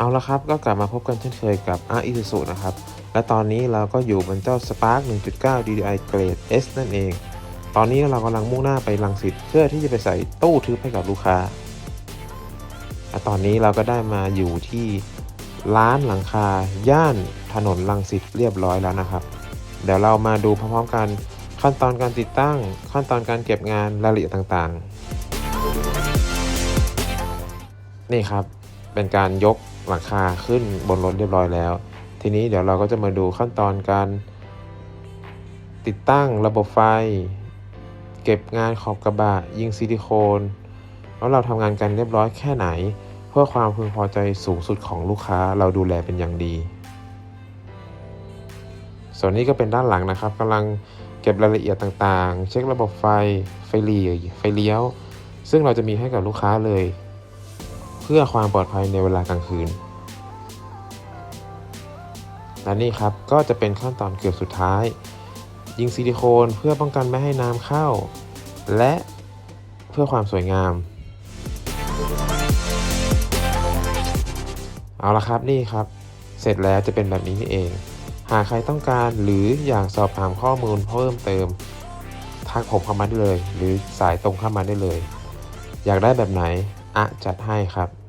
เอาละครับก็กลับมาพบกันเช่นเคยกับ a r i s u z u นะครับ และตอนนี้เราก็อยู่บนเจ้า Spark 1.9 DDI Grade S นั่นเอง ตอนนี้เรากำลังมุ่งหน้าไปลังสิตเพื่อที่จะไปใส่ตู้ทึบให้กับลูกค้าและตอนนี้เราก็ได้มาอยู่ที่ร้านหลังคา ย่านถนนลังสิตเรียบร้อยแล้วนะครับ เดี๋ยวเรามาดูพร้อมๆกันขั้นตอนการติดตั้ง ขั้นตอนการเก็บงานรายละเอียดต่างๆ นี่ครับเป็นการยก หลังคาขึ้นบนรถเรียบร้อยแล้ว ทีนี้เดี๋ยวเราก็จะมาดูขั้นตอนการ ติดตั้งระบบไฟ เก็บงานขอบกระบะ ยิงซิลิโคน แล้วเราทำงานกันเรียบร้อยแค่ไหน เพื่อความพึงพอใจสูงสุดของลูกค้าเราดูแลเป็นอย่างดี ส่วนนี้ก็เป็นด้านหลังนะครับกำลังเก็บรายละเอียดต่างๆ เช็คระบบไฟ ไฟลีไฟเลี้ยว ซึ่งเราจะมีให้กับลูกค้าเลย พื่อความปลอดภัยในเวลากลางคืนและนี่ครับก็จะเป็นขั้นตอนเกือบสุดท้าย ยิงซิลิโคนเพื่อป้องกันไม่ให้น้ำเข้า และเพื่อความสวยงาม เอาละครับนี่ครับ เสร็จแล้วจะเป็นแบบนี้นี่เอง หากใครต้องการหรืออยากสอบถามข้อมูลเพิ่มเติมทักผมเข้ามาได้เลย หรือสายตรงเข้ามาได้เลย อยากได้แบบไหนอะจัดให้ครับ